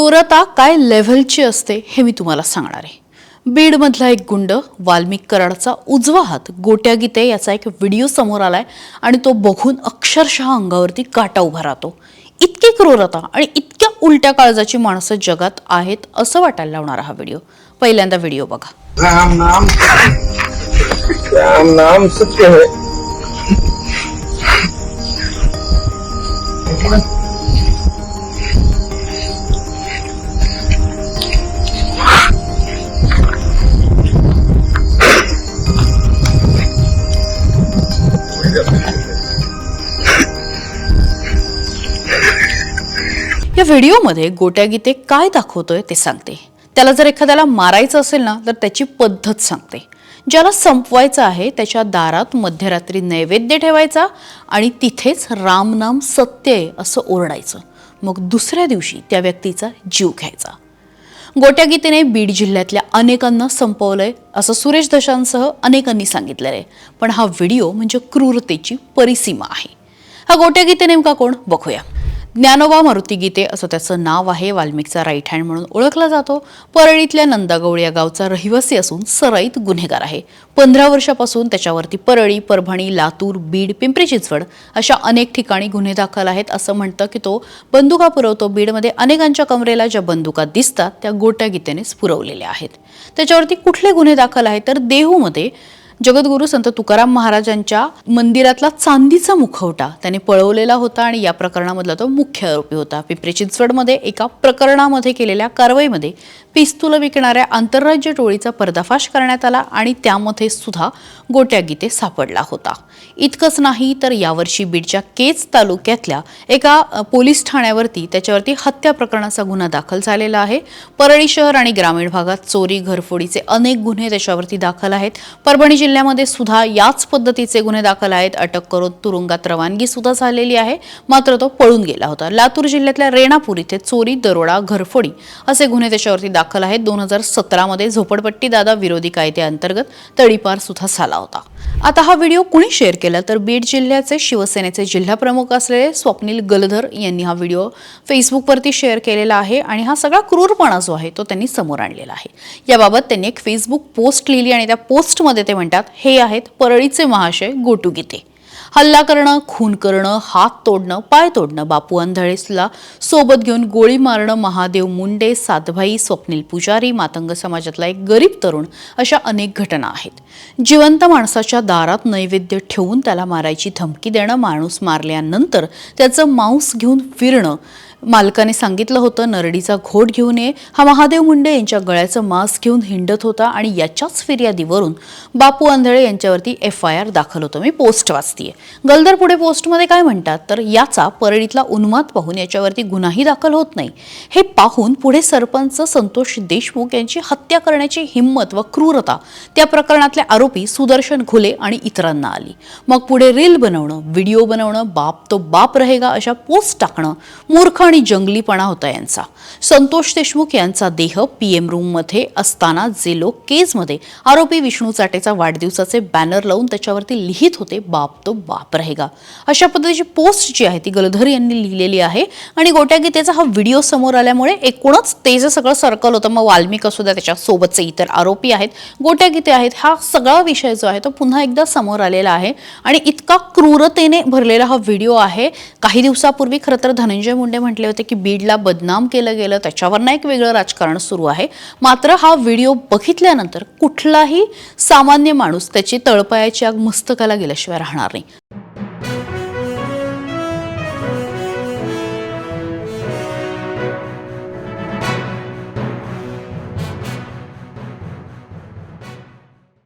क्रूरता काय लेव्हलची असते हे मी तुम्हाला सांगणार आहे. बीडमधला एक गुंड वाल्मिक कराडचा उजवा हात गोट्या गीते याचा एक व्हिडिओ समोर आलाय आणि तो बघून अक्षरशः अंगावरती काटा उभा राहतो. इतकी क्रूरता आणि इतक्या उलट्या काळजाची माणसं जगात आहेत असं वाटायला लावणारा हा व्हिडिओ. पहिल्यांदा व्हिडिओ बघा. राम नाम राम नाम सत्य है. या व्हिडिओमध्ये गोट्या गीते काय दाखवतोय ते सांगते. त्याला जर एखाद्याला मारायचं असेल ना तर त्याची पद्धत सांगते. ज्याला संपवायचं आहे त्याच्या दारात मध्यरात्री नैवेद्य ठेवायचा आणि तिथेच रामनाम सत्य आहे असं ओरडायचं. मग दुसऱ्या दिवशी त्या व्यक्तीचा जीव घ्यायचा. गोट्या गीतेने बीड जिल्ह्यातल्या अनेकांना संपवलंय असं सुरेश दशांसह अनेकांनी सांगितलेलं आहे. पण हा व्हिडिओ म्हणजे क्रूरतेची परिसीमा आहे. हा गोट्या गीते नेमका कोण? बघूया. ज्ञानोबा मारुती गीते असं त्याचं नाव आहे. वाल्मिकचा राईट हँड म्हणून ओळखला जातो. परळीतल्या नंदागौळ या गावचा रहिवासी असून सराईत गुन्हेगार आहे. पंधरा वर्षापासून त्याच्यावरती परळी परभणी लातूर बीड पिंपरी चिंचवड अशा अनेक ठिकाणी गुन्हे दाखल आहेत असं म्हणतं की तो बंदुका पुरवतो. बीडमध्ये अनेकांच्या कमरेला ज्या बंदुका दिसतात त्या गोट्या गीतेनेच पुरवलेल्या आहेत. त्याच्यावरती कुठले गुन्हे दाखल आहेत? तर देहूमध्ये जगद्गुरू संत तुकाराम महाराजांच्या मंदिरातला चांदीचा मुखवटा त्याने पळवलेला होता आणि या प्रकरणामधला तो मुख्य आरोपी होता. पिंपरी चिंचवडमध्ये एका प्रकरणामध्ये केलेल्या कारवाईमध्ये पिस्तुलं विकणाऱ्या आंतरराज्य टोळीचा पर्दाफाश करण्यात आला आणि त्यामध्ये सुद्धा गोट्या गीते सापडला होता. इतकंच नाही तर यावर्षी बीडच्या केज तालुक्यातल्या एका पोलीस ठाण्यावरती त्याच्यावरती हत्या प्रकरणाचा गुन्हा दाखल झालेला आहे. परळी शहर आणि ग्रामीण भागात चोरी घरफोडीचे अनेक गुन्हे त्याच्यावरती दाखल आहेत. परभणी जिल्ह्यामध्ये सुद्धा याच पद्धतीचे गुन्हे दाखल आहेत. अटक करून तुरुंगात रवानगी सुद्धा झालेली आहे. मात्र तो पळून गेला होता. लातूर जिल्ह्यातल्या रेणापूर इथे चोरी दरोडा घरफोडी असे गुन्हे त्याच्यावरती दाखल आहेत. दोन हजार सतरामध्ये झोपडपट्टी दादा विरोधी कायद्याअंतर्गत तडीपार सुद्धा झाला होता. आता हा व्हिडिओ कुणी शेअर केला? तर बीड जिल्ह्याचे शिवसेनेचे जिल्हा प्रमुख असलेले स्वप्नील गलधर यांनी हा व्हिडिओ फेसबुकवरती शेअर केलेला आहे आणि हा सगळा क्रूरपणा जो आहे तो त्यांनी समोर आणलेला आहे. याबाबत त्यांनी एक फेसबुक पोस्ट लिहिली आणि त्या पोस्टमध्ये ते म्हणतात हे आहेत परळीचे महाशय गोटू गीते हल्ला करणं खून करणं हात तोडणं पाय तोडणं बापू अंधळेसला सोबत घेऊन गोळी मारणं महादेव मुंडे सातभाई स्वप्नील पुजारी मातंग समाजातला एक गरीब तरुण अशा अनेक घटना आहेत. जिवंत माणसाच्या दारात नैवेद्य ठेवून त्याला मारायची धमकी देणं माणूस मारल्यानंतर त्याचं मांस घेऊन फिरणं मालकाने सांगितलं होतं नरडीचा घोट घेऊन ये हा महादेव मुंडे यांच्या गळ्याचं मांस घेऊन हिंडत होता आणि याच्याच फिर्यादीवरून बापू आंधळे यांच्यावरती एफ आय आर दाखल होतं. मी पोस्ट वाचतीये. गलदर पुढे पोस्टमध्ये काय म्हणतात? तर याचा परळीतला उन्माद पाहून याच्यावरती गुन्हाही दाखल होत नाही. हे पाहून पुढे सरपंच संतोष देशमुख यांची हत्या करण्याची हिंमत व क्रूरता त्या प्रकरणातले आरोपी सुदर्शन घुले आणि इतरांना आली. मग पुढे रील बनवणं व्हिडिओ बनवणं बाप तो बाप रहेगा अशा पोस्ट टाकणं मूर्ख आणि जंगलीपणा होता यांचा. संतोष देशमुख यांचा देह पी एम रूममध्ये असताना जे लोक केजमध्ये आरोपी विष्णू चाटेचा वाढदिवसाचे बॅनर लावून त्याच्यावरती लिहित होते बाप तो बाप रहेगा. अशा पद्धतीची पोस्ट जी आहे ती गलधर यांनी लिहिलेली आहे आणि गोट्या गीतेचा हा व्हिडिओ समोर आल्यामुळे एकूणच ते जे सगळं सर्कल होतं मग वाल्मिक असू द्या त्याच्या सोबतचे इतर आरोपी आहेत गोट्या गीते आहेत हा सगळा विषय जो आहे तो पुन्हा एकदा समोर आलेला आहे आणि इतका क्रूरतेने भरलेला हा व्हिडिओ आहे. काही दिवसापूर्वी खरं तर धनंजय मुंडे म्हटले होते की बीडला बदनाम केलं गेलं त्याच्यावरनं एक वेगळं राजकारण सुरू आहे. मात्र हा व्हिडिओ बघितल्यानंतर कुठलाही सामान्य माणूस त्याची तळपायाची आग मस्तकाला गेल्याशिवाय राहणार नाही.